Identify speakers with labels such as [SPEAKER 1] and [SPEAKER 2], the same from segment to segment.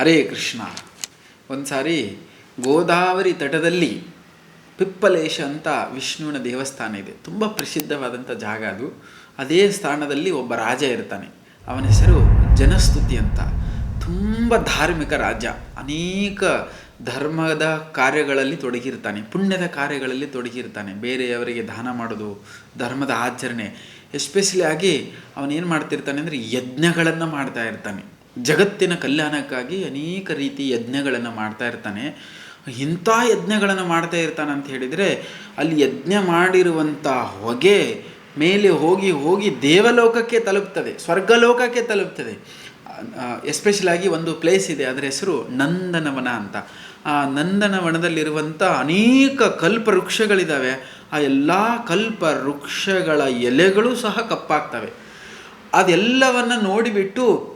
[SPEAKER 1] ಹರೇ ಕೃಷ್ಣ. ಒಂದು ಸಾರಿ ಗೋದಾವರಿ ತಟದಲ್ಲಿ ಪಿಪ್ಪಲೇಶ ಅಂತ ವಿಷ್ಣುವಿನ ದೇವಸ್ಥಾನ ಇದೆ. ತುಂಬ ಪ್ರಸಿದ್ಧವಾದಂಥ ಜಾಗ ಅದು. ಅದೇ ಸ್ಥಾನದಲ್ಲಿ ಒಬ್ಬ ರಾಜ ಇರ್ತಾನೆ. ಅವನ ಹೆಸರು ಜನಸ್ತುತಿ ಅಂತ. ತುಂಬ ಧಾರ್ಮಿಕ ರಾಜ. ಅನೇಕ ಧರ್ಮದ ಕಾರ್ಯಗಳಲ್ಲಿ ತೊಡಗಿರ್ತಾನೆ. ಪುಣ್ಯದ ಕಾರ್ಯಗಳಲ್ಲಿ ತೊಡಗಿರ್ತಾನೆ. ಬೇರೆಯವರಿಗೆ ದಾನ ಮಾಡೋದು, ಧರ್ಮದ ಆಚರಣೆ ಎಸ್ಪೆಷಲಿ ಆಗಿ ಅವನೇನು ಮಾಡ್ತಿರ್ತಾನೆ ಅಂದರೆ ಯಜ್ಞಗಳನ್ನು ಮಾಡ್ತಾ ಇರ್ತಾನೆ. ಜಗತ್ತಿನ ಕಲ್ಯಾಣಕ್ಕಾಗಿ ಅನೇಕ ರೀತಿ ಯಜ್ಞಗಳನ್ನು ಮಾಡ್ತಾ ಇರ್ತಾನೆ. ಇಂಥ ಯಜ್ಞಗಳನ್ನು ಮಾಡ್ತಾ ಇರ್ತಾನೆ ಅಂತ ಹೇಳಿದರೆ ಅಲ್ಲಿ ಯಜ್ಞ ಮಾಡಿರುವಂಥ ಹೊಗೆ ಮೇಲೆ ಹೋಗಿ ಹೋಗಿ ದೇವಲೋಕಕ್ಕೆ ತಲುಪ್ತದೆ, ಸ್ವರ್ಗಲೋಕಕ್ಕೆ ತಲುಪ್ತದೆ. ಎಸ್ಪೆಷಲಾಗಿ ಒಂದು ಪ್ಲೇಸ್ ಇದೆ, ಅದರ ಹೆಸರು ನಂದನವನ ಅಂತ. ಆ ನಂದನವನದಲ್ಲಿರುವಂಥ ಅನೇಕ ಕಲ್ಪ ವೃಕ್ಷಗಳಿದ್ದಾವೆ ಆ ಎಲ್ಲ ಕಲ್ಪ ವೃಕ್ಷಗಳ ಎಲೆಗಳು ಸಹ ಕಪ್ಪಾಗ್ತವೆ. ಅದೆಲ್ಲವನ್ನು ನೋಡಿಬಿಟ್ಟು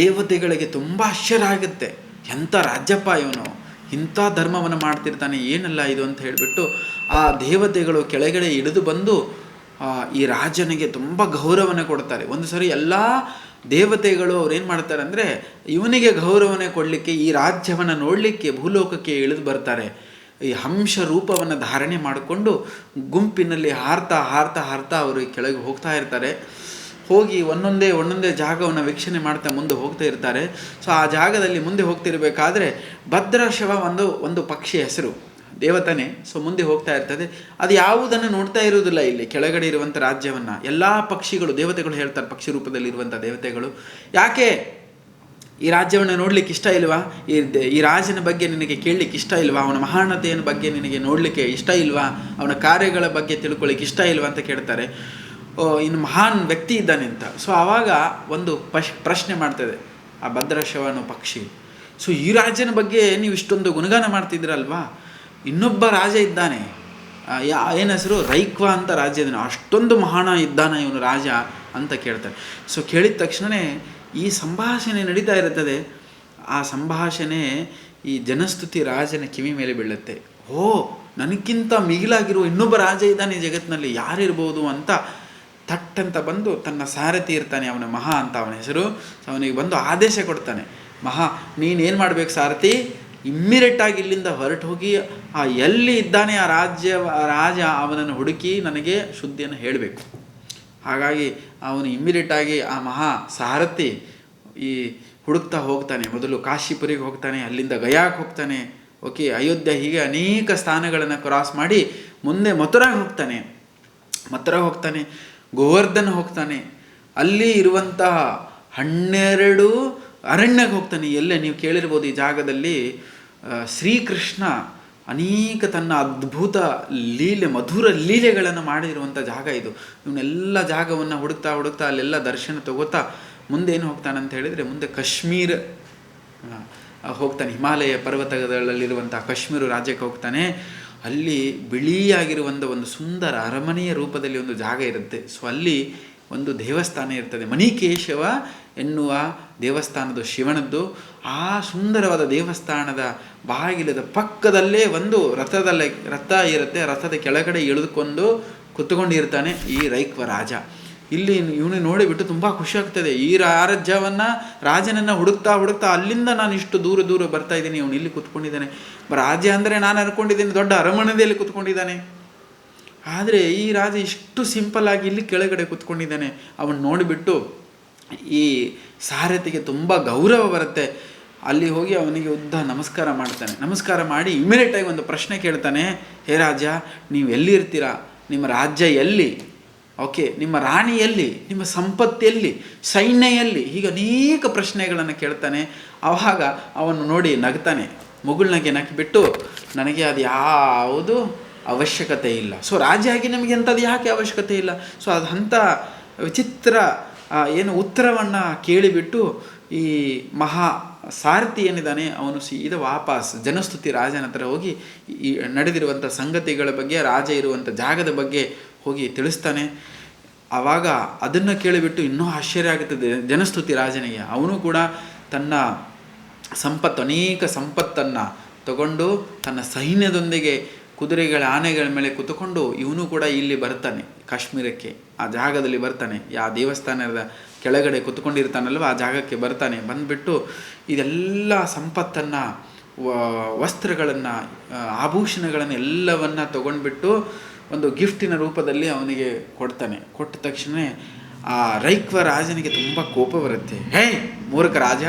[SPEAKER 1] ದೇವತೆಗಳಿಗೆ ತುಂಬ ಆಶ್ಚರ್ಯ ಆಗುತ್ತೆ ಎಂಥ ರಾಜ್ಯಪ್ಪ ಇವನು? ಇಂಥ ಧರ್ಮವನ್ನು ಮಾಡ್ತಿರ್ತಾನೆ, ಏನಲ್ಲ ಇದು ಅಂತ ಹೇಳಿಬಿಟ್ಟು ಆ ದೇವತೆಗಳು ಕೆಳಗಡೆ ಇಳಿದು ಬಂದು ಈ ರಾಜನಿಗೆ ತುಂಬ ಗೌರವನ ಕೊಡ್ತಾರೆ. ಒಂದು ಸರಿ ಎಲ್ಲ ದೇವತೆಗಳು ಅವ್ರೇನು ಮಾಡ್ತಾರೆ ಅಂದರೆ, ಇವನಿಗೆ ಗೌರವನೆ ಕೊಡಲಿಕ್ಕೆ, ಈ ರಾಜ್ಯವನ್ನು ನೋಡಲಿಕ್ಕೆ, ಭೂಲೋಕಕ್ಕೆ ಇಳಿದು ಬರ್ತಾರೆ. ಈ ಹಂಶ ರೂಪವನ್ನು ಧಾರಣೆ ಮಾಡಿಕೊಂಡು ಗುಂಪಿನಲ್ಲಿ ಹಾರ್ತಾ ಹಾರ್ತಾ ಹಾರ್ತಾ ಅವರು ಕೆಳಗೆ ಹೋಗ್ತಾ ಇರ್ತಾರೆ. ಹೋಗಿ ಒಂದೊಂದೇ ಒಂದೊಂದೇ ಜಾಗವನ್ನು ವೀಕ್ಷಣೆ ಮಾಡ್ತಾ ಮುಂದೆ ಹೋಗ್ತಾ ಇರ್ತಾರೆ. ಸೊ ಆ ಜಾಗದಲ್ಲಿ ಮುಂದೆ ಹೋಗ್ತಿರ್ಬೇಕಾದ್ರೆ ಭದ್ರಶವ ಒಂದು ಒಂದು ಪಕ್ಷಿ ಹೆಸರು, ದೇವತನೇ. ಸೊ ಮುಂದೆ ಹೋಗ್ತಾ ಇರ್ತದೆ. ಅದು ಯಾವುದನ್ನು ನೋಡ್ತಾ ಇರುವುದಿಲ್ಲ ಇಲ್ಲಿ. ಕೆಳಗಡೆ ಇರುವಂಥ ರಾಜ್ಯವನ್ನು. ಎಲ್ಲ ಪಕ್ಷಿಗಳು, ದೇವತೆಗಳು ಹೇಳ್ತಾರೆ, ಪಕ್ಷಿ ರೂಪದಲ್ಲಿ ಇರುವಂಥ ದೇವತೆಗಳು. ಯಾಕೆ? ಈ ರಾಜ್ಯವನ್ನು ನೋಡ್ಲಿಕ್ಕೆ ಇಷ್ಟ ಇಲ್ವಾ? ಈ ಈ ರಾಜನ ಬಗ್ಗೆ ನಿನಗೆ ಕೇಳಲಿಕ್ಕೆ ಇಷ್ಟ ಇಲ್ವಾ? ಅವನ ಮಹಾನತೆಯ ಬಗ್ಗೆ ನಿನಗೆ ನೋಡಲಿಕ್ಕೆ ಇಷ್ಟ ಇಲ್ವಾ? ಅವನ ಕಾರ್ಯಗಳ ಬಗ್ಗೆ ತಿಳ್ಕೊಳ್ಳಿಕ್ಕೆ ಇಷ್ಟ ಇಲ್ವಾ ಅಂತ ಕೇಳ್ತಾರೆ. ಇನ್ನು ಮಹಾನ್ ವ್ಯಕ್ತಿ ಇದ್ದಾನೆ ಅಂತ. ಸೊ ಆವಾಗ ಒಂದು ಪಶ್, ಪ್ರಶ್ನೆ ಮಾಡ್ತದೆ ಆ ಭದ್ರಶವ ಅನ್ನೋ ಪಕ್ಷಿ. ಸೊ ಈ ರಾಜನ ಬಗ್ಗೆ ನೀವು ಇಷ್ಟೊಂದು ಗುಣಗಾನ ಮಾಡ್ತಿದ್ದೀರಲ್ವಾ? ಇನ್ನೊಬ್ಬ ರಾಜ ಇದ್ದಾನೆ. ಯಾ, ಏನು ಹೆಸರು? ರೈಕ್ವಾ ಅಂತ ರಾಜ್ಯ ಇದ್ದಾನೆ. ಅಷ್ಟೊಂದು ಮಹಾನ ಇದ್ದಾನೆ ಇವನು ರಾಜ ಅಂತ ಕೇಳ್ತಾರೆ. ಸೊ ಕೇಳಿದ ತಕ್ಷಣವೇ ಈ ಸಂಭಾಷಣೆ ನಡೀತಾ ಇರುತ್ತದೆ. ಆ ಸಂಭಾಷಣೆ ಈ ಜನಸ್ತುತಿ ರಾಜನ ಕಿವಿ ಮೇಲೆ ಬೀಳುತ್ತೆ. ಓ, ನನಗಿಂತ ಮಿಗಿಲಾಗಿರುವ ಇನ್ನೊಬ್ಬ ರಾಜ ಇದ್ದಾನೆ ಜಗತ್ತಿನಲ್ಲಿ. ಯಾರಿರ್ಬೋದು ಅಂತ ಥಟ್ಟಂತ ಬಂದು ತನ್ನ ಸಾರಥಿ ಇರ್ತಾನೆ ಅವನ ಮಹಾ ಅಂತ ಅವನ ಹೆಸರು. ಅವನಿಗೆ ಬಂದು ಆದೇಶ ಕೊಡ್ತಾನೆ. ಮಹಾ ನೀನೇನು ಮಾಡಬೇಕು ಸಾರಥಿ? ಇಮ್ಮಿಡಿಯೇಟಾಗಿ ಇಲ್ಲಿಂದ ಹೊರಟು ಹೋಗಿ, ಆ ಎಲ್ಲಿ ಇದ್ದಾನೆ ಆ ರಾಜ್ಯ ರಾಜ ಅವನನ್ನು ಹುಡುಕಿ ನನಗೆ ಶುದ್ಧಿಯನ್ನು ಹೇಳಬೇಕು. ಹಾಗಾಗಿ ಅವನು ಇಮ್ಮಿಡಿಯೇಟಾಗಿ ಆ ಮಹಾ ಸಾರಥಿ ಈ ಹುಡುಕ್ತಾ ಹೋಗ್ತಾನೆ. ಮೊದಲು ಕಾಶಿಪುರಿಗೆ ಹೋಗ್ತಾನೆ, ಅಲ್ಲಿಂದ ಗಯಾಕ್ಕೆ ಹೋಗ್ತಾನೆ. ಓಕೆ, ಅಯೋಧ್ಯೆ ಹೀಗೆ ಅನೇಕ ಸ್ಥಾನಗಳನ್ನು ಕ್ರಾಸ್ ಮಾಡಿ ಮುಂದೆ ಮಥುರಾಗೆ ಹೋಗ್ತಾನೆ. ಮಥುರಾಗೆ ಹೋಗ್ತಾನೆ. ಗೋವರ್ಧನ್ ಹೋಗ್ತಾನೆ. ಅಲ್ಲಿ ಇರುವಂತಹ ಹನ್ನೆರಡು ಅರಣ್ಯಕ್ಕೆ ಹೋಗ್ತಾನೆ. ಎಲ್ಲೇ? ನೀವು ಕೇಳಿರ್ಬೋದು ಈ ಜಾಗದಲ್ಲಿ ಶ್ರೀಕೃಷ್ಣ ಅನೇಕ ತನ್ನ ಅದ್ಭುತ ಲೀಲೆ, ಮಧುರ ಲೀಲೆಗಳನ್ನು ಮಾಡಿರುವಂಥ ಜಾಗ ಇದು. ಇವನ್ನೆಲ್ಲ ಜಾಗವನ್ನು ಹುಡುಕ್ತಾ ಹುಡುಕ್ತಾ ಅಲ್ಲೆಲ್ಲ ದರ್ಶನ ತಗೋತಾ ಮುಂದೆ ಏನು ಹೋಗ್ತಾನೆ ಅಂತ ಹೇಳಿದರೆ, ಮುಂದೆ ಕಾಶ್ಮೀರ ಹೋಗ್ತಾನೆ. ಹಿಮಾಲಯ ಪರ್ವತಗಳಲ್ಲಿರುವಂಥ ಕಾಶ್ಮೀರ ರಾಜ್ಯಕ್ಕೆ ಹೋಗ್ತಾನೆ. ಅಲ್ಲಿ ಬಿಳಿಯಾಗಿರುವಂಥ ಒಂದು ಸುಂದರ ಅರಮನೆಯ ರೂಪದಲ್ಲಿ ಒಂದು ಜಾಗ ಇರುತ್ತೆ. ಸೊ ಅಲ್ಲಿ ಒಂದು ದೇವಸ್ಥಾನ ಇರ್ತದೆ. ಮಣಿಕೇಶವ ಎನ್ನುವ ದೇವಸ್ಥಾನದ ಶಿವನದ್ದು. ಆ ಸುಂದರವಾದ ದೇವಸ್ಥಾನದ ಬಾಗಿಲದ ಪಕ್ಕದಲ್ಲೇ ಒಂದು ರಥದಲ್ಲೇ, ರಥ ಇರುತ್ತೆ. ರಥದ ಕೆಳಗಡೆ ಇಳಿದುಕೊಂಡು ಕುತ್ಕೊಂಡಿರ್ತಾನೆ ಈ ರೈಕ್ವ ರಾಜ. ಇಲ್ಲಿ ಇವನು ನೋಡಿಬಿಟ್ಟು ತುಂಬ ಖುಷಿ ಆಗ್ತದೆ. ಈ ರಾಜ್ಯವನ್ನು, ರಾಜನನ್ನು ಹುಡುಕ್ತಾ ಹುಡುಕ್ತಾ ಅಲ್ಲಿಂದ ನಾನು ಇಷ್ಟು ದೂರ ದೂರ ಬರ್ತಾ ಇದ್ದೀನಿ. ಇವನು ಇಲ್ಲಿ ಕುತ್ಕೊಂಡಿದ್ದಾನೆ. ರಾಜ್ಯ ಅಂದರೆ ನಾನು ಅನ್ಕೊಂಡಿದ್ದೀನಿ, ದೊಡ್ಡ ಅರಮನೆಯಲ್ಲಿ ಕುತ್ಕೊಂಡಿದ್ದಾನೆ. ಆದರೆ ಈ ರಾಜ ಇಷ್ಟು ಸಿಂಪಲ್ ಆಗಿ ಇಲ್ಲಿ ಕೆಳಗಡೆ ಕುತ್ಕೊಂಡಿದ್ದಾನೆ. ಅವನು ನೋಡಿಬಿಟ್ಟು ಈ ಸಾರಥಿಗೆ ತುಂಬ ಗೌರವ ಬರುತ್ತೆ. ಅಲ್ಲಿ ಹೋಗಿ ಅವನಿಗೆ ಉದ್ದ ನಮಸ್ಕಾರ ಮಾಡ್ತಾನೆ. ನಮಸ್ಕಾರ ಮಾಡಿ ಇಮಿಡಿಯೇಟಾಗಿ ಒಂದು ಪ್ರಶ್ನೆ ಕೇಳ್ತಾನೆ, ಹೇ ರಾಜ, ನೀವು ಎಲ್ಲಿರ್ತೀರಾ? ನಿಮ್ಮ ರಾಜ್ಯ ಎಲ್ಲಿ? ಓಕೆ, ನಿಮ್ಮ ರಾಣಿಯಲ್ಲಿ, ನಿಮ್ಮ ಸಂಪತ್ತಿಯಲ್ಲಿ, ಸೈನ್ಯೆಯಲ್ಲಿ ಹೀಗೆ ಅನೇಕ ಪ್ರಶ್ನೆಗಳನ್ನು ಕೇಳ್ತಾನೆ. ಆವಾಗ ಅವನು ನೋಡಿ ನಗ್ತಾನೆ. ಮುಗುಳ್ನಗೆ ನಕ್ಕಿಬಿಟ್ಟು ನನಗೆ ಅದು ಯಾವುದು ಅವಶ್ಯಕತೆ ಇಲ್ಲ. ಸೊ ರಾಜ ಆಗಿ ನಮಗೆ ಅಂಥದ್ದು ಯಾಕೆ ಅವಶ್ಯಕತೆ ಇಲ್ಲ? ಸೊ ಅದು ಅಂಥ ವಿಚಿತ್ರ ಏನು ಉತ್ತರವನ್ನು ಕೇಳಿಬಿಟ್ಟು ಈ ಮಹಾ ಸಾರಥಿ ಏನಿದ್ದಾನೆ, ಅವನು ಸೀದಾ ವಾಪಸ್ ಜನಸ್ತುತಿ ರಾಜನ ಹತ್ರ ಹೋಗಿ ಈ ನಡೆದಿರುವಂಥ ಸಂಗತಿಗಳ ಬಗ್ಗೆ, ರಾಜ ಇರುವಂಥ ಜಾಗದ ಬಗ್ಗೆ ಹೋಗಿ ತಿಳಿಸ್ತಾನೆ. ಆವಾಗ ಅದನ್ನು ಕೇಳಿಬಿಟ್ಟು ಇನ್ನೂ ಆಶ್ಚರ್ಯ ಆಗುತ್ತದೆ ಜನಸ್ತುತಿ ರಾಜನಿಗೆ. ಅವನು ಕೂಡ ತನ್ನ ಸಂಪತ್ತು, ಅನೇಕ ಸಂಪತ್ತನ್ನು ತಗೊಂಡು ತನ್ನ ಸೈನ್ಯದೊಂದಿಗೆ ಕುದುರೆಗಳ ಆನೆಗಳ ಮೇಲೆ ಕುತ್ಕೊಂಡು ಇವನು ಕೂಡ ಇಲ್ಲಿ ಬರ್ತಾನೆ, ಕಾಶ್ಮೀರಕ್ಕೆ. ಆ ಜಾಗದಲ್ಲಿ ಬರ್ತಾನೆ. ಯಾವ ದೇವಸ್ಥಾನದ ಕೆಳಗಡೆ ಕುತ್ಕೊಂಡಿರ್ತಾನಲ್ವ, ಆ ಜಾಗಕ್ಕೆ ಬರ್ತಾನೆ. ಬಂದುಬಿಟ್ಟು ಇದೆಲ್ಲ ಸಂಪತ್ತನ್ನು ವಸ್ತ್ರಗಳನ್ನು ಆಭೂಷಣಗಳನ್ನು ಎಲ್ಲವನ್ನು ತಗೊಂಡ್ಬಿಟ್ಟು ಒಂದು ಗಿಫ್ಟಿನ ರೂಪದಲ್ಲಿ ಅವನಿಗೆ ಕೊಡ್ತಾನೆ. ಕೊಟ್ಟ ತಕ್ಷಣ ಆ ರೈಕ್ವ ರಾಜನಿಗೆ ತುಂಬ ಕೋಪ ಬರುತ್ತೆ. ಹೇ, ಮೂರಕ ರಾಜ,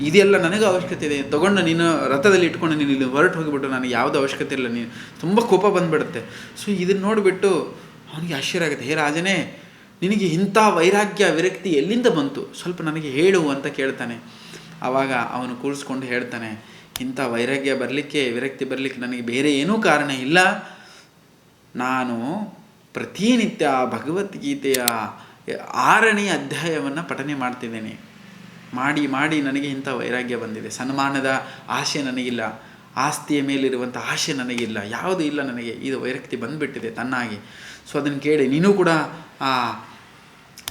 [SPEAKER 1] ಇದೆಲ್ಲ ನನಗೆ ಅವಶ್ಯಕತೆ ಇದೆ. ತೊಗೊಂಡು ನೀನು ರಥದಲ್ಲಿ ಇಟ್ಕೊಂಡು ನೀನು ಇಲ್ಲಿ ಹೊರಟು ಹೋಗಿಬಿಟ್ಟು ನನಗೆ ಯಾವುದು ಅವಶ್ಯಕತೆ ಇಲ್ಲ, ನೀನು ತುಂಬ ಕೋಪ ಬಂದುಬಿಡುತ್ತೆ. ಸೊ ಇದನ್ನು ನೋಡಿಬಿಟ್ಟು ಅವನಿಗೆ ಆಶ್ಚರ್ಯ ಆಗುತ್ತೆ. ಹೇ ರಾಜನೇ, ನಿನಗೆ ಇಂಥ ವೈರಾಗ್ಯ ವಿರಕ್ತಿ ಎಲ್ಲಿಂದ ಬಂತು? ಸ್ವಲ್ಪ ನನಗೆ ಹೇಳು ಅಂತ ಕೇಳ್ತಾನೆ. ಆವಾಗ ಅವನು ಕೂರಿಸ್ಕೊಂಡು ಹೇಳ್ತಾನೆ, ಇಂಥ ವೈರಾಗ್ಯ ಬರಲಿಕ್ಕೆ, ವಿರಕ್ತಿ ಬರಲಿಕ್ಕೆ ನನಗೆ ಬೇರೆ ಏನೂ ಕಾರಣ ಇಲ್ಲ. ನಾನು ಪ್ರತಿನಿತ್ಯ ಭಗವದ್ಗೀತೆಯ ಆರನೇ ಅಧ್ಯಾಯವನ್ನು ಪಠನೆ ಮಾಡ್ತಿದ್ದೇನೆ. ಮಾಡಿ ಮಾಡಿ ನನಗೆ ಇಂಥ ವೈರಾಗ್ಯ ಬಂದಿದೆ. ಸನ್ಮಾನದ ಆಸೆ ನನಗಿಲ್ಲ. ಆಸ್ತಿಯ ಮೇಲಿರುವಂಥ ಆಸೆ ನನಗಿಲ್ಲ. ಯಾವುದೂ ಇಲ್ಲ ನನಗೆ. ಇದು ವೈರಕ್ತಿ ಬಂದುಬಿಟ್ಟಿದೆ ತನ್ನಾಗಿ ಸೊ ಅದನ್ನು ಕೇಳಿ ನೀನು ಕೂಡ ಆ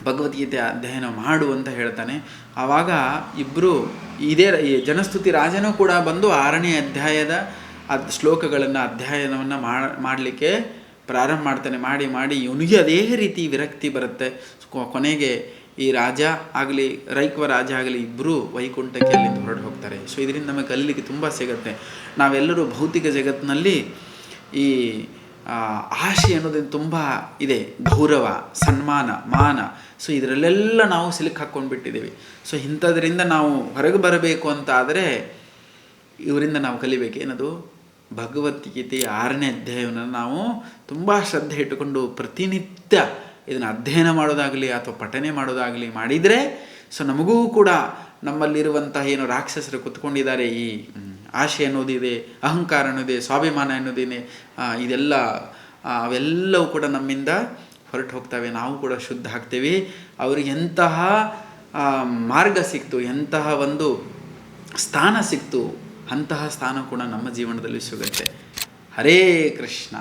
[SPEAKER 1] ಭಗವದ್ಗೀತೆ ಅಧ್ಯಯನ ಮಾಡು ಅಂತ ಹೇಳ್ತಾನೆ. ಆವಾಗ ಇಬ್ಬರು ಇದೇ ಜನಸ್ತುತಿ ರಾಜನೂ ಕೂಡ ಬಂದು ಆರನೇ ಅಧ್ಯಾಯದ ಅದು ಶ್ಲೋಕಗಳನ್ನು ಅಧ್ಯಯನವನ್ನು ಮಾಡಲಿಕ್ಕೆ ಪ್ರಾರಂಭ ಮಾಡ್ತಾನೆ, ಮಾಡಿ ಮಾಡಿ, ಇವನಿಗೆ ಅದೇ ರೀತಿ ವಿರಕ್ತಿ ಬರುತ್ತೆ. ಕೊನೆಗೆ ಈ ರಾಜ ಆಗಲಿ, ರೈಕ್ವ ರಾಜ ಆಗಲಿ ಇಬ್ಬರೂ ವೈಕುಂಠಕ್ಕೆ ಅಲ್ಲಿಂದ ಹೊರಟು ಹೋಗ್ತಾರೆ ಸೊ, ಇದರಿಂದ ನಮಗೆ ಕಲೀಲಿಕ್ಕೆ ತುಂಬ ಸಿಗುತ್ತೆ. ನಾವೆಲ್ಲರೂ ಭೌತಿಕ ಜಗತ್ತಿನಲ್ಲಿ ಈ ಆಶೆ ಅನ್ನೋದು ತುಂಬ ಇದೆ. ಗೌರವ, ಸನ್ಮಾನ, ಮಾನ. ಸೊ, ಇದರಲ್ಲೆಲ್ಲ ನಾವು ಸಿಲುಕ್ ಹಾಕ್ಕೊಂಡು ಬಿಟ್ಟಿದ್ದೀವಿ ಸೊ, ಇಂಥದ್ರಿಂದ ನಾವು ಹೊರಗೆ ಬರಬೇಕು ಅಂತ ಆದರೆ ಇವರಿಂದ ನಾವು ಕಲಿಬೇಕು. ಏನದು? ಭಗವದ್ಗೀತೆಯ ಆರನೇ ಅಧ್ಯಾಯವನ್ನು ನಾವು ತುಂಬ ಶ್ರದ್ಧೆ ಇಟ್ಟುಕೊಂಡು ಪ್ರತಿನಿತ್ಯ ಇದನ್ನು ಅಧ್ಯಯನ ಮಾಡೋದಾಗಲಿ ಅಥವಾ ಪಠನೆ ಮಾಡೋದಾಗಲಿ ಮಾಡಿದರೆ ಸೊ ನಮಗೂ ಕೂಡ ನಮ್ಮಲ್ಲಿರುವಂತಹ ಏನು ರಾಕ್ಷಸರು ಕುತ್ಕೊಂಡಿದ್ದಾರೆ, ಈ ಆಶೆ ಅನ್ನೋದಿದೆ, ಅಹಂಕಾರ ಅನ್ನೋದಿದೆ, ಸ್ವಾಭಿಮಾನ ಅನ್ನೋದಿದೆ ಇದೆಲ್ಲ ಅವೆಲ್ಲವೂ ಕೂಡ ನಮ್ಮಿಂದ ಹೊರಟು ಹೋಗ್ತವೆ. ನಾವು ಕೂಡ ಶುದ್ಧ ಆಗ್ತೇವೆ. ಅವರಿಗೆ ಎಂತಹ ಮಾರ್ಗ ಸಿಕ್ತು, ಎಂತಹ ಒಂದು ಸ್ಥಾನ ಸಿಕ್ತು ಅಂತಹ ಸ್ಥಾನ ಕೂಡ ನಮ್ಮ ಜೀವನದಲ್ಲಿ ಸಿಗುತ್ತೆ. ಹರೇ ಕೃಷ್ಣ.